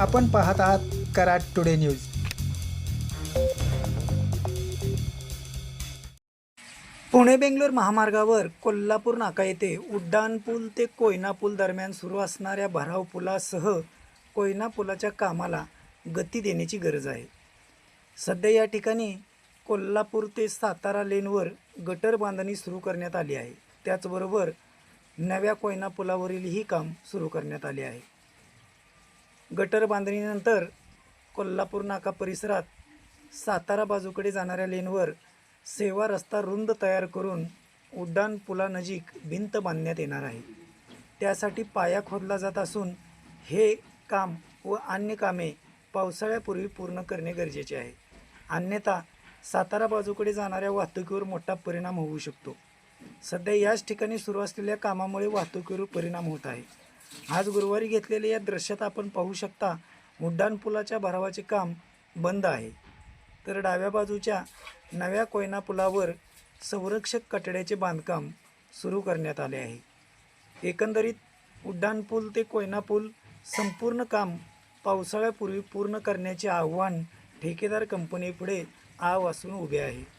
आपण पाहत आहात कराड टुडे न्यूज. पुणे बेंगलोर महामार्गावर कोल्हापूर नाका येथे उड्डाण पूल ते कोयना पूल दरम्यान सुरू असणाऱ्या भराव पुलासह कोयना पुलाच्या कामाला गती देण्याची गरज आहे. सध्या या ठिकाणी कोल्हापूर ते सातारा लेनवर गटर बांधणी सुरू करण्यात आली आहे. त्याचबरोबर नव्या कोयना पुलावरीलही काम सुरू करण्यात आले आहे. गटर बांधणीनंतर कोल्हापूर नाका परिसरात सातारा बाजूकडे जाणाऱ्या लेनवर सेवा रस्ता रुंद तयार करून उड्डाण पुलानजीक भिंत बांधण्यात येणार आहे. त्यासाठी पाया खोदला जात असून हे काम व अन्य कामे पावसाळ्यापूर्वी पूर्ण करणे गरजेचे आहे. अन्यथा सातारा बाजूकडे जाणाऱ्या वाहतुकीवर मोठा परिणाम होऊ शकतो. सध्या याच ठिकाणी सुरू असलेल्या कामामुळे वाहतुकीवर परिणाम होत आहे. आज गुरुवारी घेतलेल्या या दृश्यात आपण पाहू शकता उड्डाणपुलाच्या भरावाचे काम बंद आहे. तर डाव्या बाजूच्या नव्या कोयना पुलावर संरक्षक कटड्याचे बांधकाम सुरू करण्यात आले आहे. एकंदरीत उड्डाणपूल ते कोयना पूल संपूर्ण काम पावसाळ्यापूर्वी पूर्ण करण्याचे आव्हान ठेकेदार कंपनीपुढे आव असून उभे आहे.